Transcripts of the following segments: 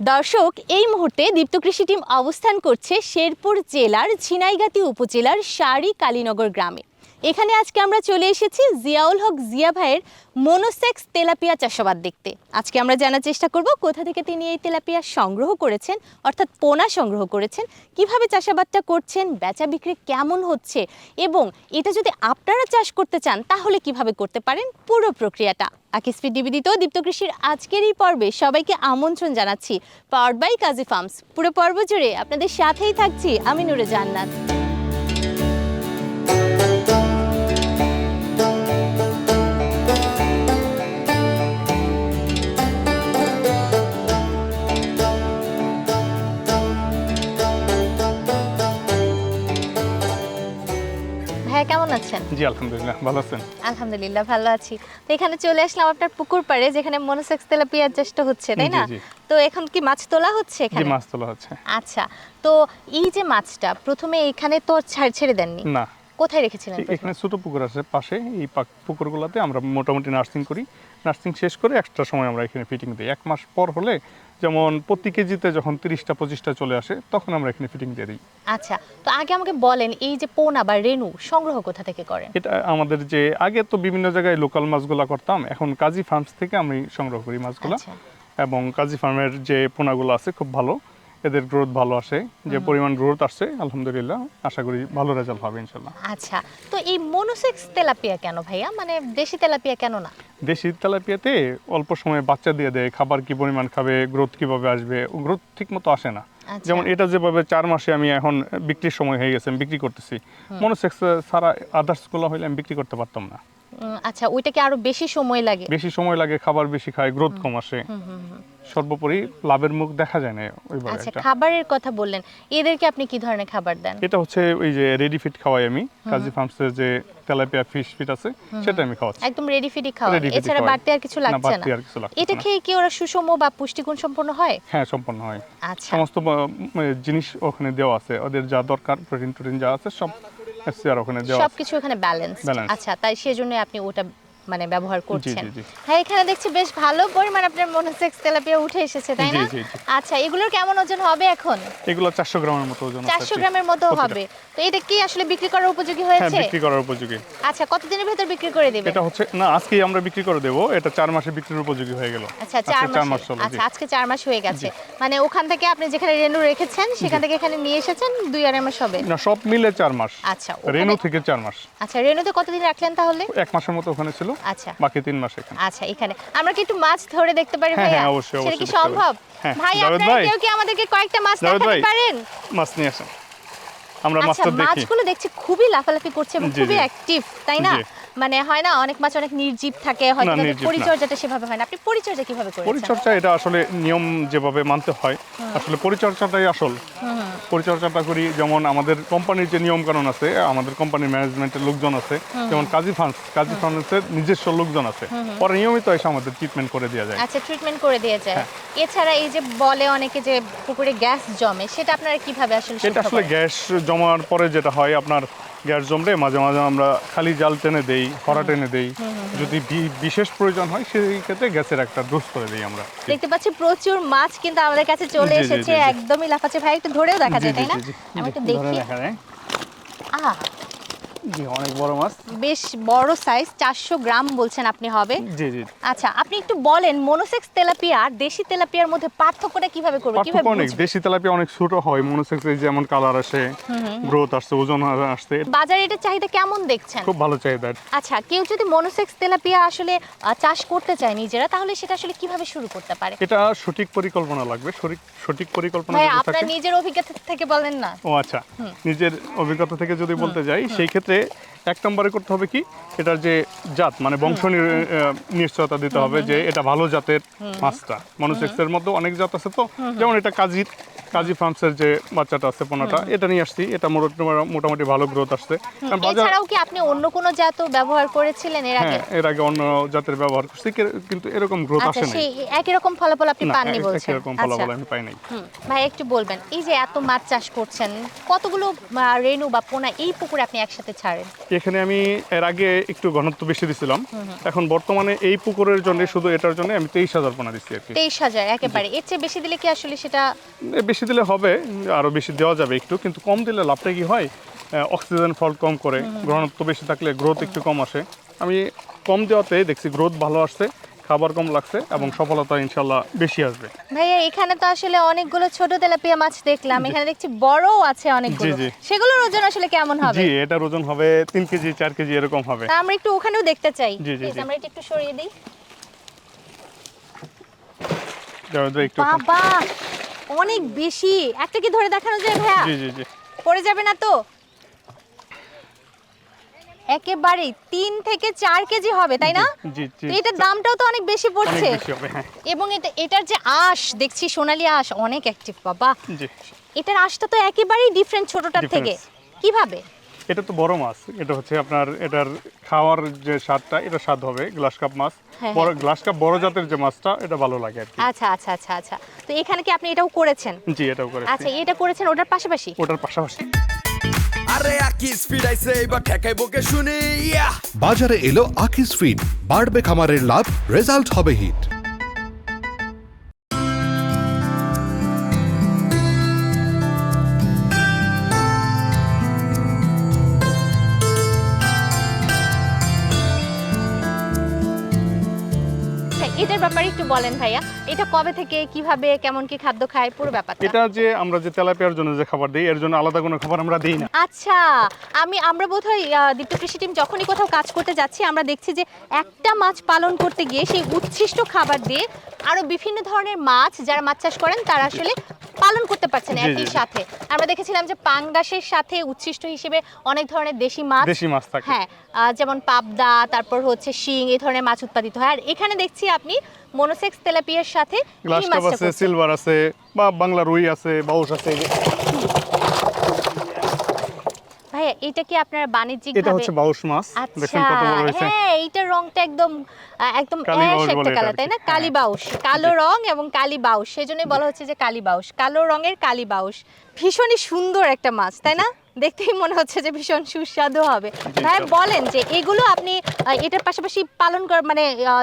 দর্শক, এই মুহূর্তে দীপ্ত কৃষি টিম অবস্থান করছে শেরপুর জেলার ঝিনাইগাতি উপজেলার সারি কালীনগর গ্রামে। এখানে আজকে আমরা চলে এসেছি জিয়াউল হক জিয়া ভাইয়ের মনোসেক্স তেলাপিয়া চাষাবাদ দেখতে। আজকে আমরা জানার চেষ্টা করব কোথা থেকে তিনি এই তেলাপিয়া সংগ্রহ করেছেন, অর্থাৎ পোনা সংগ্রহ করেছেন, কীভাবে চাষাবাদটা করছেন, বেচা বিক্রি কেমন হচ্ছে এবং এটা যদি আপনারা চাষ করতে চান তাহলে কীভাবে করতে পারেন পুরো প্রক্রিয়াটা। আকিসফি নিবেদিত দীপ্ত কৃষির আজকের এই পর্বে সবাইকে আমন্ত্রণ জানাচ্ছি পাওয়ার বাই কাজী ফার্মস পুরো পর্ব জুড়ে আপনাদের সাথেই থাকছি আমি নুরে জান্নাত। কেমন আছেন? জি আলহামদুলিল্লাহ ভালো আছেন? আলহামদুলিল্লাহ ভালো আছি। তো এখানে চলে আসলাম আপনার পুকুর পাড়ে যেখানে মনোসেক্স তেলাপিয়ার চেষ্টা হচ্ছে তাই না? তো এখন কি মাছ তোলা হচ্ছে জি এখানে? মাছ তোলা হচ্ছে। আচ্ছা তো এই যে মাছটা প্রথমে এখানে তো ছাড় ছেড়ে দেননি? না। কোথায় রেখেছিলেন এখানে ছোট পুকুর আছে পাশে এই পাক- পুকুরগুলোতে আমরা মোটামুটি নার্সিং করি। নার্সিং শেষ করে এক্সট্রা সময় আমরা এখানে ফিটিং দিই। এক মাস পর হলে যেমন প্রতি কেজিতে যখন তিরিশটা পঁচিশটা চলে আসে তখন আমরা এখানে ফিটিং দিয়ে দিই। আচ্ছা তো আগে আমাকে বলেন এই যে পোনা বা রেনু সংগ্রহ কোথা থেকে করেন? এটা আমাদের যে আগে তো বিভিন্ন জায়গায় লোকাল মাছগুলা করতাম এখন কাজী ফার্মস থেকে আমি সংগ্রহ করি মাছগুলা। আচ্ছা। এবং কাজী ফার্মের যে পোনাগুলো আছে খুব ভালো। এদের গ্রোথ ভালো আসে যে পরিমাণ গ্রোথ আসছে আলহামদুলিল্লাহ আশা করি ভালো রেজাল্ট হবে ইনশাল্লাহ। আচ্ছা তো এই মনোসেক্স তেলাপিয়া কেন ভাইয়া? মানে দেশি তেলাপিয়া কেন না? দেশি তেলাপিয়াতে অল্প সময়ে বাচ্চা দিয়ে দেয় খাবার কি পরিমাণ খাবে গ্রোথ কীভাবে আসবে গ্রোথ ঠিক মতো আসে না। আচ্ছা। যেমন এটা যেভাবে চার মাসে আমি এখন বিক্রির সময় হয়ে গেছে আমি বিক্রি করতেছি। মনোসেক্স ছাড়া আদার্সগুলো হইলে আমি বিক্রি করতে পারতাম না। আচ্ছা ওইটা কি আরও বেশি সময় লাগে? বেশি সময় লাগে খাবার বেশি খায় গ্রোথ কম আসে। সর্বোপরি লাভের মুখ দেখা যায় না ওইভাবে আচ্ছা খাবারের কথা বললেন এদেরকে আপনি কি ধরনের খাবার দেন? এটা হচ্ছে ওই যে রেডি ফিট খাওয়াই আমি। কাজী ফার্মসের যে তেলাপিয়া ফিশ ফিট আছে সেটা আমি খাওয়াচ্ছি। একদম রেডি ফিডি খাওয়া Ready feed এছাড়া বাড়তি আর কিছু লাগছে না? বাড়তি আর কিছু লাগছে এটা খেয়ে কি ওরা সুষম বা পুষ্টিগুণ সম্পন্ন হয়? হ্যাঁ সম্পন্ন হয়। আচ্ছা। সমস্ত জিনিস ওখানে দেওয়া আছে। ওদের যা দরকার প্রোটিন টোটিন যা আছে সব আর ওখানে দেওয়া সবকিছু এখানে ব্যালেন্স আচ্ছা তাই সেজন্য আপনি ওটা মানে ব্যবহার করছেন। হ্যাঁ এখানে দেখছি বেশ ভালো পরিমাণ আপনার মনোসেক্স তেলাপিয়া উঠে এসেছে তাই না। আচ্ছা এগুলোর কেমন ওজন হবে এখন? এগুলো চারশো গ্রামের মতো ওজন আছে আর চারশো কি। গ্রামের মতো হবে। তো এটা কি আসলে বিক্রি করার উপযোগী হ্যাঁ হয়েছে বিক্রি করার উপযোগী। আচ্ছা কতদিনের ভেতর বিক্রি করে দিবে এটা হচ্ছে না আজকেই আমরা বিক্রি করে দেবো। এটা চার মাসে বিক্রির উপযোগী হয়ে গেল। আচ্ছা আজকে চার চার মাস। আচ্ছা আজকে চার মাস হয়ে গেছে। মানে ওখান থেকে আপনি যেখানে রেনু রেখেছেন সেখান থেকে এখানে নিয়ে এসেছেন দুই আড়াই মাস হবে? না সব মিলে চার মাস। আচ্ছা রেনু থেকে চার মাস। আচ্ছা রেনুতে কতদিন রাখলেন তাহলে? এক মাসের মতো ওখানে ছিল। আচ্ছা। বাকি তিন মাস এখানে। আচ্ছা এখানে। আমরা কি একটু মাছ ধরে দেখতে পারি ভাই হ্যাঁ, অবশ্যই, সেটা কি সম্ভব? হ্যাঁ, ভাই আপনারা কেউ কি আমাদেরকে কয়েকটা মাছ দেখাতে পারেন? মাছ নিয়ে আসেন। আমরা আচ্ছা মাছটা দেখি। মাছগুলো দেখছি খুবই লাফালাফি করছে এবং খুবই অ্যাক্টিভ তাই না। মানে হয় না অনেক মাছ অনেক নির্জীব থাকে হয়তো। পরিচর্যাটা সেভাবে হয় না। আপনি পরিচর্যা কীভাবে করেছেন? পরিচর্যা এটা আসলে নিয়ম যেভাবে মানতে হয় আসলে পরিচর্যাটাই আসল। পরিচর্যাটা করি যেমন আমাদের কোম্পানির যে নিয়ম কানুন আছে আমাদের কোম্পানির ম্যানেজমেন্টের লোকজন আছে যেমন কাজী ফান্স কাজী ফান্সের নিজস্ব লোকজন আছে। পরে নিয়মিত এসে আমাদের ট্রিটমেন্ট করে দেওয়া যায়। আচ্ছা ট্রিটমেন্ট করে দিয়ে যায়। হ্যাঁ। এছাড়া এই যে বলে অনেকে যে পুকুরে গ্যাস জমে সেটা আপনারা কীভাবে আসলে সেটা আসলে গ্যাস জমার পরে যেটা হয় আপনার গ্যাস জমলে মাঝে মাঝে আমরা খালি জাল টেনে দেই খরা টেনে দেই। যদি বিশেষ প্রয়োজন হয় সেই ক্ষেত্রে গ্যাসের একটা ডোজ করে দিই আমরা। দেখতে পাচ্ছি প্রচুর মাছ কিন্তু আমাদের কাছে চলে এসেছে। একদমই লাফাচ্ছে ভাই একটু ধরেও দেখা যায় তাই না? আমি একটু দেখি। আহ! জি অনেক বড় মাছ। বেশ বড় সাইজ চারশো গ্রাম বলছেন আপনি হবে। জি জি। আচ্ছা আপনি একটু বলেন মনোসেক্স তেলাপিয়া আর দেশি তেলাপিয়ার মধ্যে পার্থক্যটা কীভাবে করবে? কীভাবে পার্থক্য অনেক দেশি তেলাপিয়া অনেক ছোট হয় মনোসেক্সে যেমন কালার আসে গ্রোথ আসছে ওজন আসছে। বাজারে এটার চাহিদা কেমন দেখছেন? খুব ভালো চাহিদা আচ্ছা কেউ যদি মনোসেক্স তেলাপিয়া আসলে চাষ করতে চায় নিজেরা তাহলে সেটা আসলে কীভাবে শুরু করতে পারে? এটা সঠিক পরিকল্পনা লাগবে। সঠিক সঠিক পরিকল্পনা আপনার নিজের অভিজ্ঞতা থেকে বলেন না। ও আচ্ছা। নিজের অভিজ্ঞতা থেকে যদি বলতে যাই সেই ক্ষেত্রে ক্ষেত্রে এক নম্বরে করতে হবে কি? এটার যে জাত মানে বংশ নিশ্চয়তা দিতে হবে যে এটা ভালো জাতের মাছটা। মনোসেক্সের মধ্যে অনেক জাত আছে তো। যেমন এটা কাজির কাজী ফার্মসের যে বাচ্চাটা আছে পোনাটা এটা নিয়ে আসছি। এটা মোটামুটি- ভালো গ্রোথ আসছে। এছাড়াও কি আপনি অন্য কোনো জাত ব্যবহার করেছিলেন এর আগে? হ্যাঁ এর আগে অন্য জাতের ব্যবহার করছি কিন্তু এরকম গ্রোথ আচ্ছা আসে সেই একই রকম ফলাফল আপনি পাননি বলছেন। একরকম আচ্ছা ফলাফল আমি পাই নাই। ভাই একটু বলবেন এই যে এত মাছ চাষ করছেন কতগুলো রেনু বা পোনা এই পুকুরে আপনি একসাথে ছাড়েন? সেখানে আমি এর আগে একটু ঘনত্ব বেশি দিছিলাম। এখন বর্তমানে এই পুকুরের জন্য শুধু এটার জন্য আমি তেইশ হাজার পোনা দিচ্ছি আর কি। তেইশ হাজার একেবারে। এর চেয়ে বেশি দিলে কি আসলে সেটা বেশি দিলে হবে আরও বেশি দেওয়া যাবে একটু কিন্তু কম দিলে লাভটা কি হয়? অক্সিজেন ফল কম করে ঘনত্ব বেশি থাকলে গ্রোথ একটু কম আসে। আমি কম দেওয়াতে দেখছি গ্রোথ ভালো আসছে। খাবার কম লাগছে এবং সফলতা ইনশাল্লাহ বেশি আসবে। ভাইয়া এখানে তো আসলে অনেকগুলো ছোট তেলাপিয়া মাছ দেখলাম। এখানে দেখছি বড়ও আছে অনেকগুলো। সেগুলোর ওজন আসলে কেমন হবে? জি এটার ওজন হবে তিন কেজি চার কেজি এরকম হবে। আমরা একটু ওখানেও দেখতে চাই। জি, জি, আমরা এটা একটু সরিয়ে দিই। বাবা অনেক বেশি। একটা কি ধরে দেখানো যায় ভাইয়া? জি জি জি। পড়ে যাবে না তো? একেবারে তিন থেকে চার কেজি হবে তাই না? জি জি এটার দামটাও তো অনেক বেশি পড়ছে। হ্যাঁ। এবং এটা এটার যে আঁশ দেখছি সোনালী আঁশ অনেক অ্যাক্টিভ বাবা। এটার আঁশটা তো একেবারেই ডিফারেন্ট ছোটটার থেকে। কীভাবে? এটা তো বড় মাছ। এটা হচ্ছে আপনার এটার খাওয়ার যে স্বাদটা এটা স্বাদ হবে গ্লাস কাপ মাছ। হ্যাঁ, বড় গ্লাস কাপ বড় জাতের যে মাছটা এটা ভালো লাগে আর আচ্ছা আচ্ছা আচ্ছা আচ্ছা। তো এখানে কি আপনি এটাও করেছেন? জি এটাও করে আচ্ছা এটা করেছেন ওটার পাশাপাশি? ওটার পাশাপাশি। আরে আকি স্পিড আইছে এবার ঠেকাইবো কে শুনি ইয়া। বাজারে এলো আকিস ফিড বাড়বে খামারের লাভ রেজাল্ট হবে হিট আচ্ছা, এটার ব্যাপারে একটু বলেন ভাইয়া। এটা কবে থেকে কীভাবে কেমন কি খাদ্য খায় পুরো ব্যাপারটা। এটা যে আমরা যে তেলাপিয়ার জন্য যে খাবার দিই এর জন্য আলাদা কোনো খাবার আমরা দিই না। আচ্ছা আমি আমরা বোধহয় দীপ্ত কৃষি টিম যখনই কোথাও কাজ করতে যাচ্ছি আমরা দেখছি যে একটা মাছ পালন করতে গিয়ে সেই উচ্ছিষ্ট খাবার দিয়ে আরও বিভিন্ন ধরনের মাছ যারা মাছ চাষ করেন তারা আসলে পালন করতে পারছেন একই সাথে। আমরা দেখেছিলাম যে পাঙ্গাসের সাথে উচ্ছিষ্ট হিসেবে অনেক ধরনের দেশি মাছ দেশি মাছ থাকে। হ্যাঁ আহ, যেমন পাবদা তারপর হচ্ছে শিং এই ধরনের মাছ উৎপাদিত হয়। আর এখানে দেখছি আপনি মনোসেক্স তেলাপিয়ার সাথে গ্লাস কাপ আছে সিলভার আছে বা বাংলা রুই আছে বাউস আছে ভাইয়া এটা কি আপনার বাণিজ্যিক এটা হচ্ছে বাউস মাছ। দেখেন আচ্ছা কত বড় হয়েছে। হ্যাঁ এইটার রংটা একদম একদম অ্যাশ একটা কালার তাই না? কালি বাউস কালো রং এবং কালি বাউস সেজন্যই বলা হচ্ছে যে কালি বাউস কালো রঙের কালি বাউস ভীষণই সুন্দর একটা মাছ তাই না? দেখতেই মনে হচ্ছে যে ভীষণ সুস্বাদু হবে। ভাই বলেন যে এগুলো আপনি এটার পাশাপাশি পালন কর মানে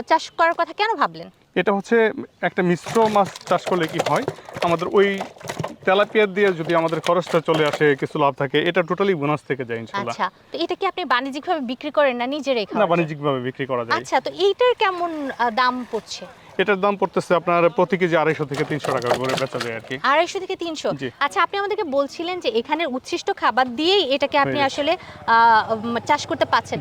চাষ করার কথা কেন ভাবলেন? এটা হচ্ছে একটা মিশ্র মাছ চাষ করলে কি হয়? আমাদের ওই তেলাপিয়া দিয়ে যদি আমাদের খরচটা চলে আসে কিছু লাভ থাকে এটা টোটালি বোনাস থেকে যায় ইনশাআল্লাহ আচ্ছা তো এটা কি আপনি বাণিজ্যিকভাবে বিক্রি করেন না নিজে রেখে না বাণিজ্যিকভাবে বিক্রি করা যায়। আচ্ছা তো এইটার কেমন দাম পড়ছে? এটার দাম পড়তেছে আপনার প্রতি কেজি আড়াইশো থেকে তিনশো টাকা করে বেচা যায় আর কি। আড়াইশো থেকে তিনশো? আচ্ছা আপনি আমাদেরকে বলছিলেন যে এখানের উচ্ছিষ্ট খাবার দিয়েই এটাকে আপনি আসলে চাষ করতে পাচ্ছেন।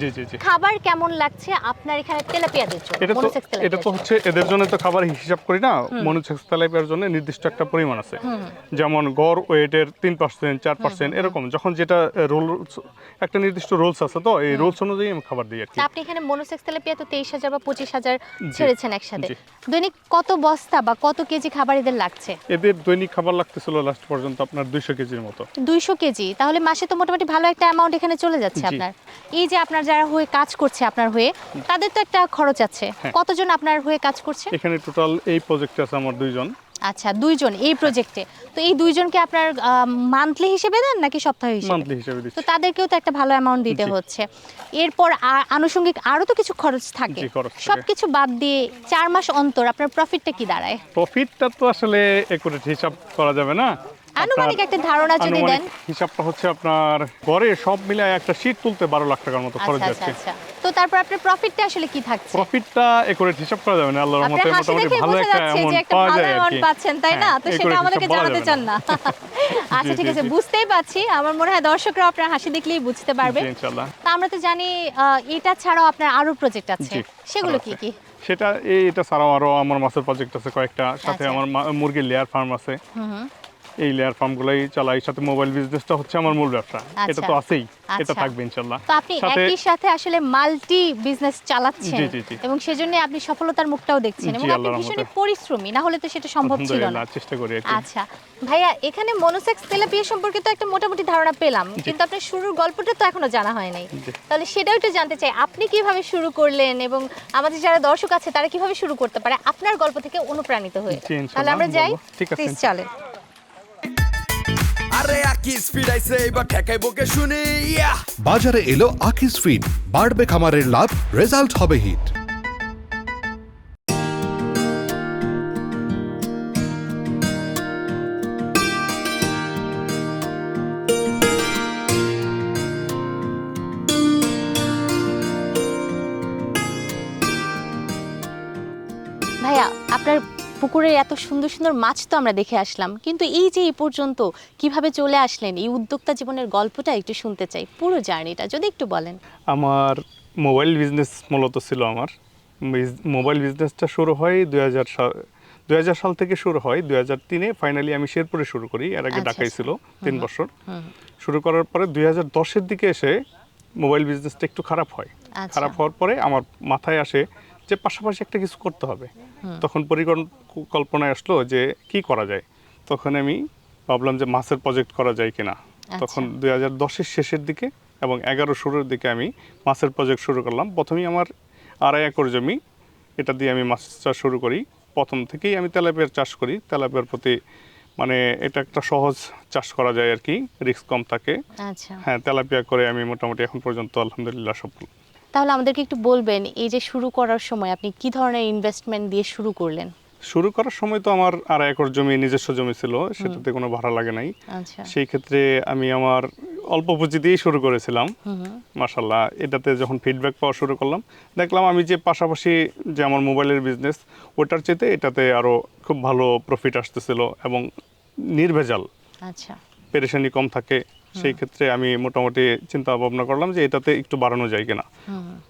খাবার কেমন লাগছে আপনার এখানে তেলাপিয়াদের জন্য? এটা তো এটা তো হচ্ছে এদের জন্য তো খাবার হিসাব করি না মনোসেক্স তেলাপিয়ার জন্য নির্দিষ্ট একটা পরিমাণ আছে। যেমন গড় ওয়েটের তিন পার্সেন্ট চার পার্সেন্ট এরকম। যখন যেটা রোল একটা নির্দিষ্ট রোলস আছে তো এই রোলস অনুযায়ী আমি খাবার দিই আর কি। আপনি এখানে মনোসেক্স তেলাপিয়া তো তেইশ হাজার বা পঁচিশ হাজার ছেড়েছেন একসাথে। দৈনিক কত বস্তা বা কত কেজি খাবার এদের লাগছে? এদের দৈনিক খাবার লাগতেছিল লাস্ট পর্যন্ত আপনার দুইশো কেজির মতো। দুইশো কেজি? তাহলে মাসে তো মোটামুটি ভালো একটা অ্যামাউন্ট এখানে চলে যাচ্ছে আপনার। এই যে আপনার যারা হয়ে কাজ করছে আপনার হয়ে তাদের তো একটা খরচ আছে। হ্যাঁ। কতজন আপনার হয়ে কাজ করছে? এখানে টোটাল এই প্রজেক্টে আছে আমার দুইজন। আচ্ছা দুইজন এই প্রজেক্টে তো এই দুইজনকে আপনার মান্থলি হিসেবে দেন নাকি সপ্তাহ হিসেবে? মান্থলি হিসেবে তো তাদেরকেও তো একটা ভালো অ্যামাউন্ট দিতে হচ্ছে। এরপর আনুষঙ্গিক আরও তো কিছু খরচ থাকে। জি, খরচ থাকে। সবকিছু বাদ দিয়ে চার মাস অন্তর আপনার প্রফিটটা কি দাঁড়ায়? প্রফিটটা তো আসলে একুরেট হিসাব করা যাবে না। আনুমানিক একটা ধারণা যদি দেন। হিসাবটা হচ্ছে আপনার গড়ে সব মিলায় একটা শীট তুলতে বারো লাখ টাকার মতো খরচ আচ্ছা আচ্ছা যাচ্ছে। আচ্ছা। তো তারপর আপনার প্রফিটটা আসলে কি থাকছে? প্রফিটটা একুরেট হিসাব করা যাবে না আল্লাহর রহমতে মোটামুটি ভালো একটা অ্যামাউন্ট পাওয়া যায় আর কি। পাচ্ছেন তাই না? হ্যাঁ, তো সেটা আমাদেরকে জানাতে চান না। আচ্ছা ঠিক আছে বুঝতেই পারছি। আমার মনে হয় দর্শকরা আপনার হাসি দেখলেই বুঝতে পারবে। ইনশাআল্লাহ। তা আমরা তো জানি এটা ছাড়াও আপনার আরও প্রজেক্ট আছে। সেগুলো কি কি? সেটা এটা ছাড়াও আরও আমার মাছের প্রজেক্ট আছে কয়েকটা। সাথে আচ্ছা। আমার মুরগির লেয়ার ফার্ম আছে। এই লেয়ার ফার্মগুলোই চালাই সাথে মোবাইল বিজনেসটা হচ্ছে আমার মূল ব্যবসা। এটা তো আচ্ছা। আছেই এটা আচ্ছা। থাকবে ইনশাল্লাহ। তো আপনি একই সাথে আসলে মাল্টি বিজনেস চালাচ্ছেন। এবং সেজন্য আপনি সফলতার মুখটাও দেখছেন এবং আপনি ভীষণই পরিশ্রমী না হলে তো সেটা সম্ভব ছিল না। চেষ্টা করি আচ্ছা। ভাইয়া এখানে মনোসেক্স তেলাপিয়া সম্পর্কে তো একটা মোটামুটি ধারণা পেলাম কিন্তু আপনার শুরুর গল্পটা তো এখনও জানা হয় নাই। তাহলে সেটাও একটু জানতে চাই আপনি কীভাবে শুরু করলেন এবং আমাদের যারা দর্শক আছে তারা কীভাবে শুরু করতে পারে আপনার গল্প থেকে অনুপ্রাণিত হয়ে। তাহলে আমরা যাই। ঠিক আছে, চলেন। এবার ঠেকাই শুনি বাজারে এলো আকিস ফিড বাড়বে খামারের লাভ রেজাল্ট হবে হিট। পুকুরে এত সুন্দর সুন্দর মাছ তো আমরা দেখে আসলাম। কিন্তু এই যে এই পর্যন্ত কীভাবে চলে আসলেন এই উদ্যোক্তা জীবনের গল্পটা একটু শুনতে চাই পুরো জার্নিটা যদি একটু বলেন। আমার মোবাইল বিজনেস মূলত ছিল আমার। মোবাইল বিজনেসটা শুরু হয় দুই হাজার সাল দুই হাজার সাল থেকে শুরু হয়। দুই হাজার তিনে ফাইনালি আমি শেরপুরে শুরু করি এর আগে আচ্ছা, ঢাকায় আচ্ছা। ছিল তিন বছর। শুরু করার পরে দুই হাজার দশের দিকে এসে মোবাইল বিজনেসটা একটু খারাপ হয়। আচ্ছা। খারাপ হওয়ার পরে আমার মাথায় আসে যে পাশাপাশি একটা কিছু করতে হবে। তখন পরিকল্পনায় আসলো যে কি করা যায়? তখন আমি ভাবলাম যে মাছের প্রজেক্ট করা যায় কিনা। তখন দুই হাজার দশের শেষের দিকে এবং এগারো শুরুর দিকে আমি মাছের প্রজেক্ট শুরু করলাম। প্রথমেই আমার আড়াই একর জমি এটা দিয়ে আমি মাছ চাষ শুরু করি। প্রথম থেকেই আমি তেলাপিয়ার চাষ করি। তেলাপিয়ার প্রতি মানে এটা একটা সহজ চাষ করা যায় আর কি রিস্ক কম থাকে। আচ্ছা। হ্যাঁ তেলাপিয়া করে আমি মোটামুটি এখন পর্যন্ত আলহামদুলিল্লাহ সফল। তাহলে আমাদেরকে একটু বলবেন এই যে শুরু করার সময় আপনি কি ধরনের ইনভেস্টমেন্ট দিয়ে শুরু করলেন? শুরু করার সময় তো আমার আড়াই একর জমি নিজস্ব জমি ছিল সেটাতে কোনো ভাড়া লাগে নাই। আচ্ছা। সেই ক্ষেত্রে আমি আমার অল্প পুঁজি দিয়েই শুরু করেছিলাম। মাসাল্লাহ এটাতে যখন ফিডব্যাক পাওয়া শুরু করলাম দেখলাম আমি যে পাশাপাশি যে আমার মোবাইলের বিজনেস ওটার চেয়ে এটাতে আরও খুব ভালো প্রফিট আসতেছিল এবং নির্ভেজাল। আচ্ছা। পেরেশানি কম থাকে সেই ক্ষেত্রে আমি মোটামুটি চিন্তা ভাবনা করলাম যে এটাতে একটু বাড়ানো যায় কিনা।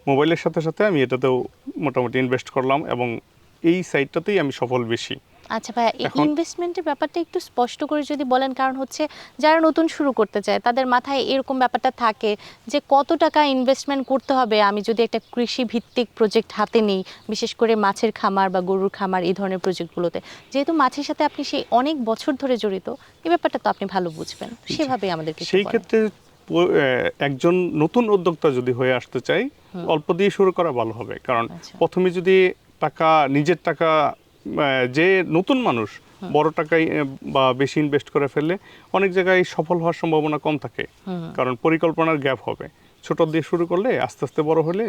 মোবাইলের সাথে সাথে আমি এটাতেও মোটামুটি ইনভেস্ট করলাম এবং এই সাইটটাতেই আমি সফল বেশি। আচ্ছা ভাইয়া এই ইনভেস্টমেন্টের ব্যাপারটা একটু স্পষ্ট করে যদি বলেন কারণ হচ্ছে যারা নতুন শুরু করতে চায় তাদের মাথায় এরকম ব্যাপারটা থাকে যে কত টাকা ইনভেস্টমেন্ট করতে হবে। আমি যদি একটা কৃষি ভিত্তিক প্রজেক্ট হাতে নিই বিশেষ করে মাছের খামার বা গরুর খামার এই ধরনের প্রজেক্টগুলোতে যেহেতু মাছের সাথে আপনি সেই অনেক বছর ধরে জড়িত এই ব্যাপারটা তো আপনি ভালো বুঝবেন। সেভাবেই আমাদেরকে একটু সেই ক্ষেত্রে একজন নতুন উদ্যোক্তা যদি হয়ে আসতে চাই অল্প দিয়ে শুরু করা ভালো হবে। কারণ আচ্ছা। প্রথমে যদি টাকা নিজের টাকা যে নতুন মানুষ বড় টাকায় বা বেশি ইনভেস্ট করে ফেললে অনেক জায়গায় সফল হওয়ার সম্ভাবনা কম থাকে। কারণ পরিকল্পনার গ্যাপ হবে। ছোট দিয়ে শুরু করলে আস্তে আস্তে বড় হলে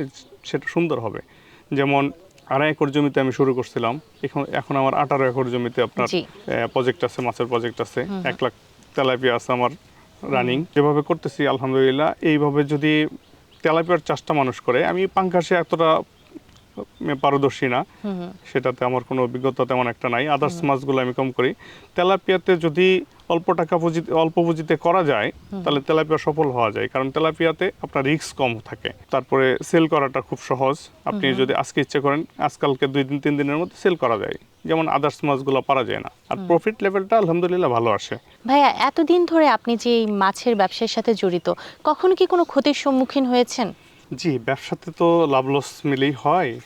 সেটা সুন্দর হবে। যেমন আড়াই একর জমিতে আমি শুরু করছিলাম। এখন এখন আমার আঠারো একর জমিতে আপনার প্রজেক্ট আছে মাছের প্রজেক্ট আছে। এক লাখ তেলাপিয়া আছে আমার রানিং যেভাবে করতেছি আলহামদুলিল্লাহ। এইভাবে যদি তেলাপিয়ার চাষটা মানুষ করে আমি পাঙ্কাশে এতটা পারদর্শী না। সেটাতে আমার কোনো অভিজ্ঞতা তেমন একটা নাই। আদার্স মাছগুলো আমি কম করি। তেলাপিয়াতে যদি অল্প টাকা পুঁজি অল্প পুঁজিতে করা যায় তাহলে তেলাপিয়া সফল হওয়া যায়। কারণ তেলাপিয়াতে আপনার রিস্ক কম থাকে। তারপরে সেল করাটা খুব সহজ। আপনি যদি আজকে ইচ্ছে করেন আজকালকে দুই দিন তিন দিনের মধ্যে সেল করা যায়। যেমন আদার্স মাছগুলো পারা যায় না। আর প্রফিট লেভেলটা আলহামদুলিল্লাহ ভালো আসে। ভাইয়া এতদিন ধরে আপনি যে এই মাছের ব্যবসার সাথে জড়িত কখনো কি কোনো ক্ষতির সম্মুখীন হয়েছেন? জি ব্যবসাতে তো লাভ লস মিলেই হয়।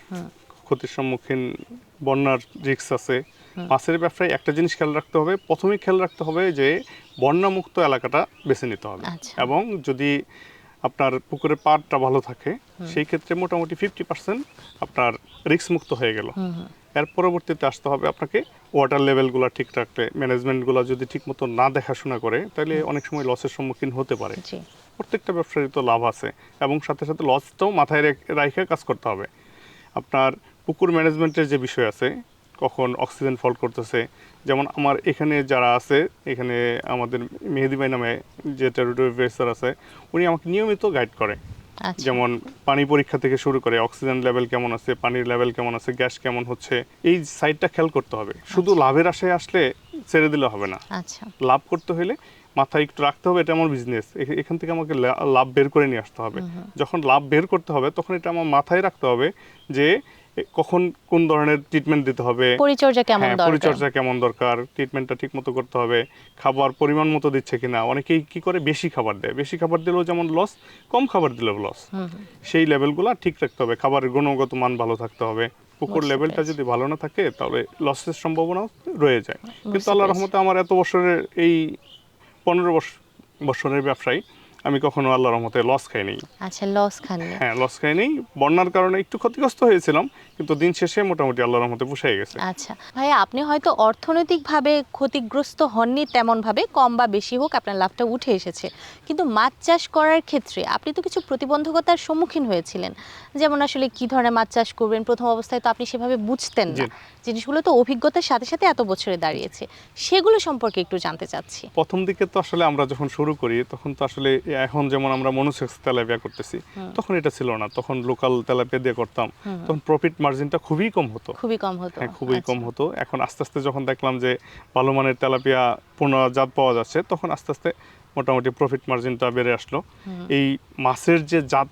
ক্ষতির সম্মুখীন বন্যার রিস্ক আছে। মাছের ব্যবসায় একটা জিনিস খেয়াল রাখতে হবে প্রথমেই খেয়াল রাখতে হবে যে বন্যামুক্ত এলাকাটা বেছে নিতে হবে। আচ্ছা। এবং যদি আপনার পুকুরের পাড়টা ভালো থাকে সেই ক্ষেত্রে মোটামুটি ফিফটি পার্সেন্ট আপনার রিস্ক মুক্ত হয়ে গেল। এর পরবর্তীতে আসতে হবে আপনাকে ওয়াটার লেভেলগুলো ঠিক রাখতে ম্যানেজমেন্টগুলো যদি ঠিক মতো না দেখাশোনা করে তাহলে অনেক সময় লসের সম্মুখীন হতে পারে। প্রত্যেকটা ব্যবসারই তো লাভ আছে এবং সাথে সাথে লসটাও মাথায় রেখ- কাজ করতে হবে। আপনার পুকুর ম্যানেজমেন্টের যে বিষয় আছে কখন অক্সিজেন ফল করতেছে যেমন আমার এখানে যারা আছে এখানে আমাদের মেহেদি ভাই নামে যে টেরিটরি অফিসার আছে উনি আমাকে নিয়মিত গাইড করে। আচ্ছা। যেমন পানি পরীক্ষা থেকে শুরু করে অক্সিজেন লেভেল কেমন আছে পানির লেভেল কেমন আছে গ্যাস কেমন হচ্ছে এই সাইডটা খেয়াল করতে হবে। শুধু লাভের আশায় আসলে ছেড়ে দিলে হবে না। আচ্ছা। লাভ করতে হলে মাথায় একটু রাখতে হবে এটা আমার বিজনেস এখান থেকে আমাকে লাভ বের করে নিয়ে আসতে হবে। যখন লাভ বের করতে হবে তখন এটা আমার মাথায় রাখতে হবে যে কখন কোন ধরনের ট্রিটমেন্ট দিতে হবে। পরিচর্যা কেমন হ্যাঁ, দরকার? পরিচর্যা কেমন দরকার? ট্রিটমেন্টটা ঠিক মতো করতে হবে। খাবার পরিমাণ মতো দিচ্ছে কিনা? অনেকেই কি করে? বেশি খাবার দেয়। বেশি খাবার দিলেও যেমন লস কম খাবার দিলেও লস সেই লেভেলগুলো ঠিক রাখতে হবে। খাবারের গুণগত মান ভালো থাকতে হবে। পুকুর লেভেলটা যদি ভালো না থাকে তাহলে লসের সম্ভাবনা রয়ে যায়। কিন্তু আল্লাহ রহমতে আমার এত বছরের এই পনেরো বছর বছরের ব্যবসায়। আমি কখনো আল্লাহর রহমতে লস খাইনি। আচ্ছা লস খাননি। হ্যাঁ লস খাইনি। বন্যার কারণে একটু ক্ষতিগ্রস্ত হয়েছিলাম কিন্তু দিন শেষে মোটামুটি আল্লাহর রহমতে পুষাই গেছে। আচ্ছা ভাইয়া আপনি হয়তো অর্থনৈতিকভাবে ক্ষতিগ্রস্ত হননি তেমনভাবে কম বা বেশি হোক আপনার লাভটা উঠে এসেছে। কিন্তু মাছ চাষ করার ক্ষেত্রে আপনি তো কিছু প্রতিবন্ধকতার সম্মুখীন হয়েছিলেন। যেমন আসলে কি ধরনের মাছ চাষ করবেন প্রথম অবস্থায় তো আপনি সেভাবে বুঝতেন না। জিনিসগুলো তো অভিজ্ঞতার সাথে সাথে এত বছরে দাঁড়িয়েছে। সেগুলো সম্পর্কে একটু জানতে চাচ্ছি। প্রথম দিকে তো আসলে আমরা যখন শুরু করি তখন তো আসলে এখন যেমন আমরা মনুসেক্স তেলাপিয়া করতেছি তখন এটা ছিল না। তখন লোকাল তেলাপিয়া দিয়ে করতাম। তখন প্রফিট মার্জিনটা খুবই কম হতো। খুবই কম হতো। হ্যাঁ খুবই কম আচ্ছা। হতো। এখন আস্তে আস্তে যখন দেখলাম যে ভালো মানের তেলাপিয়া পুনরাজাত পাওয়া যাচ্ছে তখন আস্তে আস্তে মোটামুটি প্রফিট মার্জিনটা বেড়ে আসলো। এই মাছের যে জাত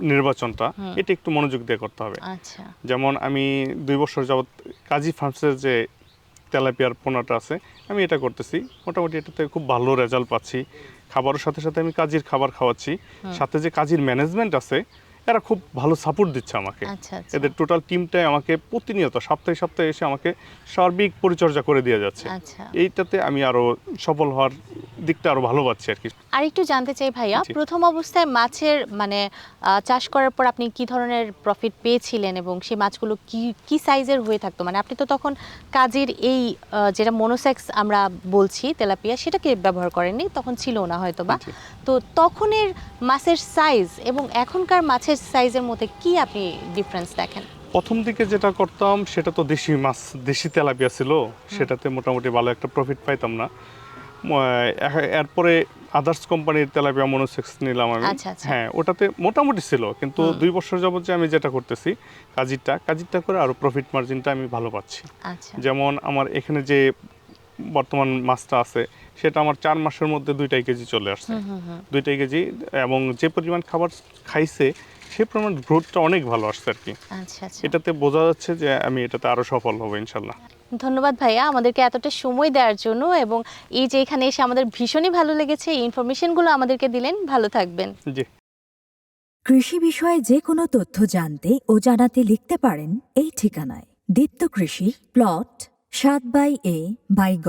নির্বাচনটা এটা একটু মনোযোগ দিয়ে করতে হবে। আচ্ছা। যেমন আমি দুই বছর যাবৎ কাজী ফার্মসের যে তেলাপিয়ার পোনাটা আছে আমি এটা করতেছি। মোটামুটি এটাতে খুব ভালো রেজাল্ট পাচ্ছি। খাবারের সাথে সাথে আমি কাজীর খাবার খাওয়াচ্ছি। সাথে যে কাজীর ম্যানেজমেন্ট আছে এরা খুব ভালো সাপোর্ট দিচ্ছে আমাকে। আচ্ছা আচ্ছা। এদের টোটাল টিমটাই আমাকে প্রতিনিয়ত সপ্তাহে সপ্তাহে এসে আমাকে সার্বিক পরিচর্যা করে দিয়ে যাচ্ছে। আচ্ছা। এইটাতে আমি আরও সফল হওয়ার দিকটা আরও ভালো পাচ্ছি আর কি। আর একটু জানতে চাই ভাইয়া প্রথম অবস্থায় মাছের মানে চাষ করার পর আপনি কি ধরনের প্রফিট পেয়েছিলেন এবং সেই মাছগুলো কি কি সাইজের হয়ে থাকতো? মানে আপনি তো তখন কাজের এই যেটা মনোসেক্স আমরা বলছি তেলাপিয়া সেটাকে ব্যবহার করেননি তখন ছিল না হয়তো বা তো তখনের মাছের সাইজ এবং এখনকার মাছের সাইজের মধ্যে কি আপনি ডিফারেন্স দেখেন? প্রথম দিকে যেটা করতাম সেটা তো দেশি মাছ দেশি তেলাপিয়া ছিল। সেটাতে মোটামুটি ভালো একটা প্রফিট পাইতাম না। এরপরে আদার্স কোম্পানির তেলাপিয়া মনোসেক্স নিলাম আমি। আচ্ছা, আচ্ছা। হ্যাঁ ওটাতে মোটামুটি ছিল। কিন্তু দুই বছর যাবত যে আমি যেটা করতেছি কাজিরটা কাজিরটা করে আরও প্রফিট মার্জিনটা আমি ভালো পাচ্ছি। আচ্ছা। যেমন আমার এখানে যে বর্তমান মাছটা আছে সেটা আমার চার মাসের মধ্যে দুইটাই কেজি চলে আসছে। দুইটাই কেজি এবং যে পরিমাণ খাবার খাইছে সে পরিমাণ গ্রোথটা অনেক ভালো আসছে আর কি আচ্ছা আচ্ছা। এটাতে বোঝা যাচ্ছে যে আমি এটাতে আরও সফল হব ইনশাল্লাহ। ধন্যবাদ ভাইয়া আমাদেরকে এতটা সময় দেওয়ার জন্য এবং এই যে এখানে এসে আমাদের ভীষণই ভালো লেগেছে এই ইনফরমেশনগুলো আমাদেরকে দিলেন ভালো থাকবেন। জি। কৃষি বিষয়ে যে কোনো তথ্য জানতে ও জানাতে লিখতে পারেন এই ঠিকানায়। দীপ্ত কৃষি প্লট সাত বাই এ বাই গ।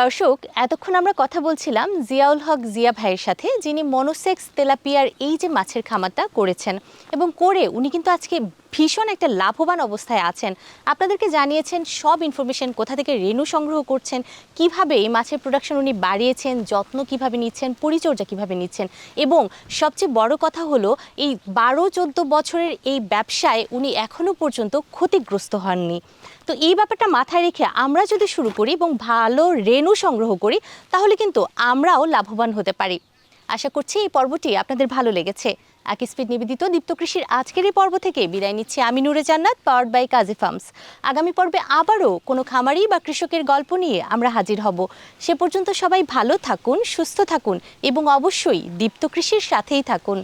দর্শক, এতক্ষণ আমরা কথা বলছিলাম জিয়াউল হক জিয়া ভাইয়ের সাথে, যিনি মনোসেক্স তেলাপিয়ার এই যে মাছের খামারটা করেছেন এবং করে উনি কিন্তু আজকে ভীষণ একটা লাভবান অবস্থায় আছেন। আপনাদেরকে জানিয়েছেন সব ইনফরমেশন কোথা থেকে রেণু সংগ্রহ করছেন, কীভাবে এই মাছের প্রোডাকশন উনি বাড়িয়েছেন, যত্ন কীভাবে নিচ্ছেন, পরিচর্যা কীভাবে নিচ্ছেন এবং সবচেয়ে বড় কথা হলো এই বারো চোদ্দ বছরের এই ব্যবসায় উনি এখনও পর্যন্ত ক্ষতিগ্রস্ত হননি। তো এই ব্যাপারটা মাথায় রেখে আমরা যদি শুরু করি এবং ভালো রেণু সংগ্রহ করি, তাহলে কিন্তু আমরাও লাভবান হতে পারি। আশা করছি এই পর্বটি আপনাদের ভালো লেগেছে। একই স্পিড নিবেদিত দীপ্ত কৃষির আজকের এই পর্ব থেকে বিদায় নিচ্ছি আমি নুরে জান্নাত পাওয়ার্ড বাই কাজী ফার্মস আগামী পর্বে আবারও কোনো খামারি বা কৃষকের গল্প নিয়ে আমরা হাজির হব। সে পর্যন্ত সবাই ভালো থাকুন, সুস্থ থাকুন এবং অবশ্যই দীপ্ত কৃষির সাথেই থাকুন।